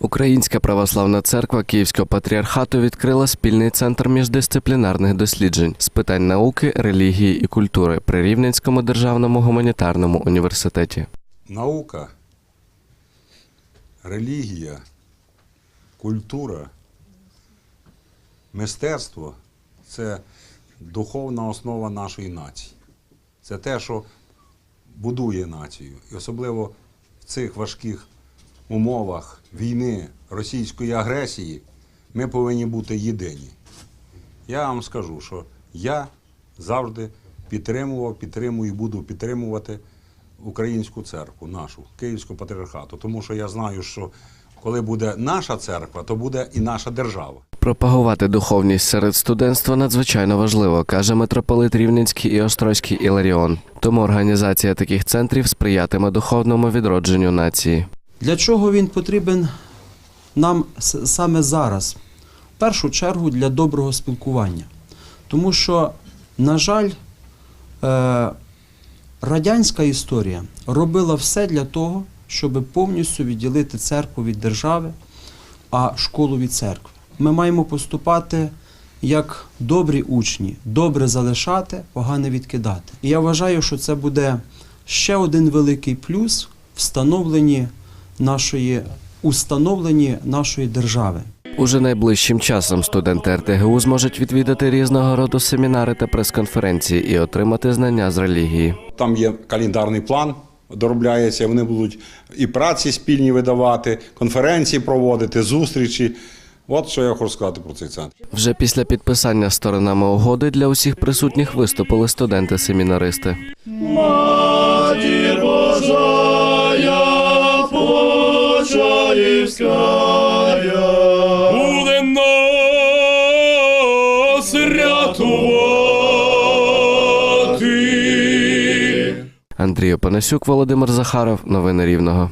Українська православна церква Київського патріархату відкрила спільний центр міждисциплінарних досліджень з питань науки, релігії і культури при Рівненському державному гуманітарному університеті. Наука, релігія, культура, мистецтво це духовна основа нашої нації. Це те, що будує націю. І особливо в цих важких умовах війни, російської агресії ми повинні бути єдині. Я вам скажу, що я завжди підтримував, підтримую і буду підтримувати українську церкву, нашу, Київську патріархату. Тому що я знаю, що коли буде наша церква, то буде і наша держава. Пропагувати духовність серед студентства надзвичайно важливо, каже митрополит Рівненський і Острозький Іларіон. Тому організація таких центрів сприятиме духовному відродженню нації. Для чого він потрібен нам саме зараз? В першу чергу для доброго спілкування. Тому що, на жаль, е, радянська історія робила все для того, щоб повністю відділити церкву від держави, а школу від церкви. Ми маємо поступати як добрі учні, добре залишати, погане відкидати. І я вважаю, що це буде ще один великий плюс в становленні нашої, установленні нашої держави. Уже найближчим часом студенти РТГУ зможуть відвідати різного роду семінари та прес-конференції і отримати знання з релігії. Там є календарний план, доробляється, вони будуть і праці спільні видавати, конференції проводити, зустрічі. От що я хочу сказати про цей центр. Вже після підписання сторонами угоди для усіх присутніх виступили студенти-семінаристи. Почаївськая, буде нас рятувати. Андрій Опанасюк, Володимир Захаров. Новини Рівного.